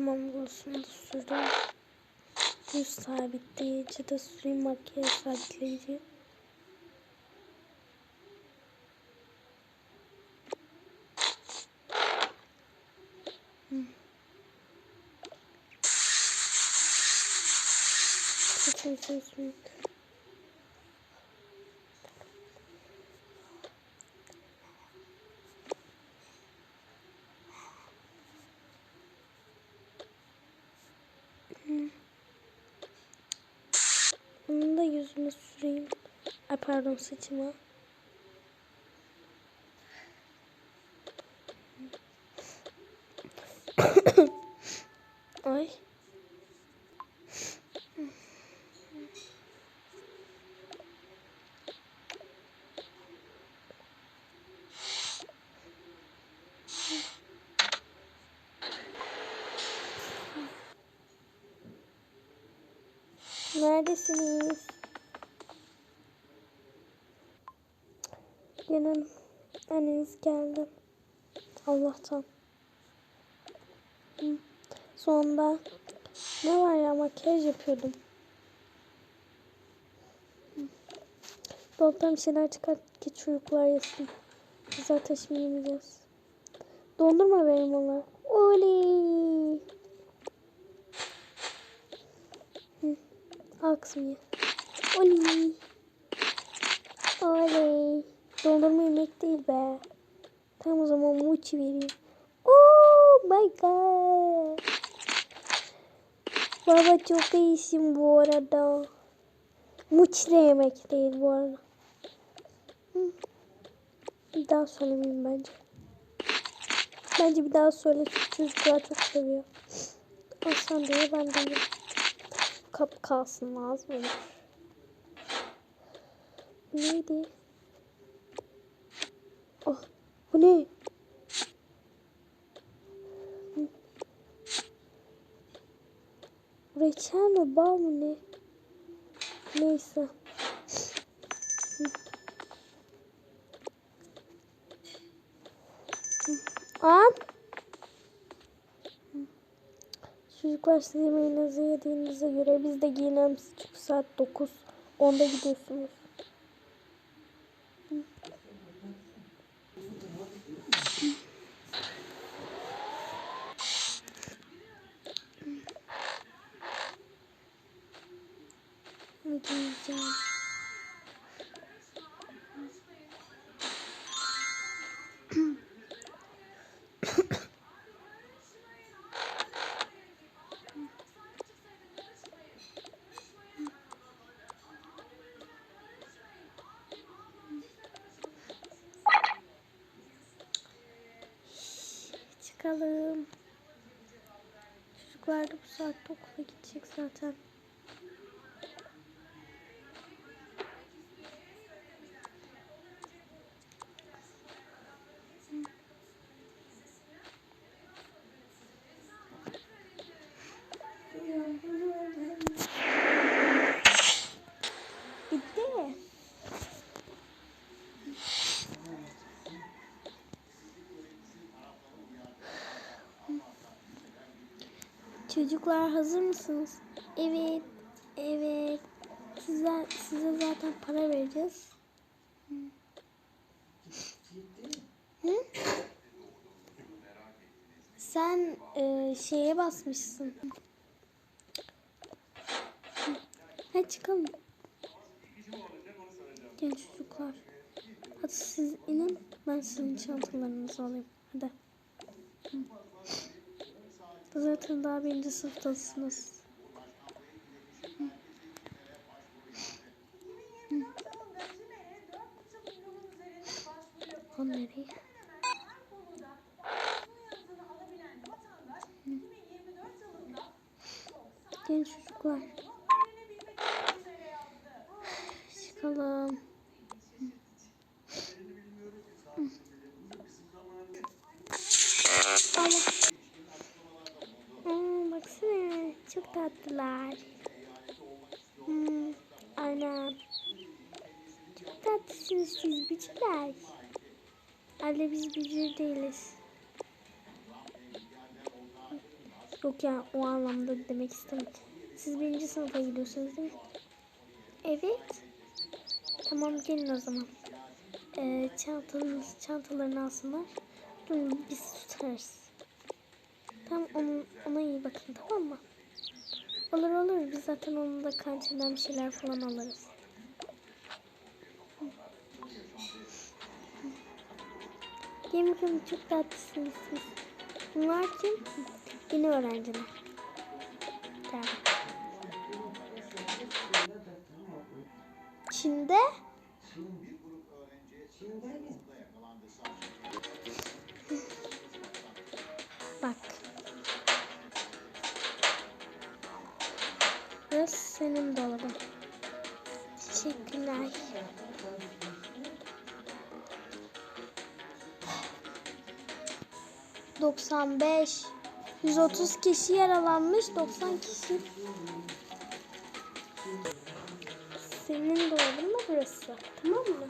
Tamam burasını da sürdüm. Yüz sabitleyici de süreyim makyaj sabitleyici. Hmm. Saçım sürüyorum. Bunu da yüzüme süreyim. Ay pardon saçıma. Ay. Neredesiniz? Gelin. Anneniz geldi. Allah'tan. Sonunda ne var ya makyaj yapıyordum. Dolaptan bir şeyler çıkart ki çocuklar yesin. Zaten şimdi yemeyeceğiz. Dondurma verin ona. Oley. Hı. Al kızım ye. Oley. Oley. Dondurma yemek değil be. Tamam o zaman mochi vereyim. Oh my god. Baba çok iyisin bu arada. Mochi de yemek değil bu arada. Bir daha söylemeyeyim bence. Bence bir daha söyle çocuklar çok seviyor. Al sen de ye ben de. Kap kalsın lazım. Neydi? Bu ne? Reçel mi, bal mı ne? Neyse. Al. Çocuklar siz yemeğinizi yediğinize göre biz de giyinelim. Çünkü saat 9. 10'da gidiyorsunuz. Ne giyeceğim? Çıkalım. Çocuklar da bu saatte okula gidecek zaten. Bitti mi? Çocuklar hazır mısınız? Evet. Evet. Size, size zaten para vereceğiz. Hı? Sen e, şeye basmışsın. Hadi çıkalım. Gel çocuklar. Hadi siz inin. Ben sizin çantalarınızı alayım. Hadi. Hı. Zaten daha birinci sınıftasınız. O nereye? Gelin çocuklar. Çıkalım. Çok tatlılar. Hmm, aynen. Çok tatlısınız siz bücürler. Anne biz bücür değiliz. Yok ya o anlamda demek istemedim. Siz birinci sınıfa gidiyorsunuz değil mi? Evet. Tamam gelin o zaman. Ee, çantanız, çantalarını alsınlar. Durun biz tutarız. Tamam onun, ona iyi bakın tamam mı? Olur olur biz zaten onun da kantinden bir şeyler falan alırız. Gelin bakalım çok tatlısınız siz. Bunlar kim? Yeni öğrenciler. Gel. Çin'de bak. Senin dolabın. Teşekkürler. Doksan beş. 130 kişi yaralanmış, 90 kişi. Senin dolabın da burası. Tamam mı?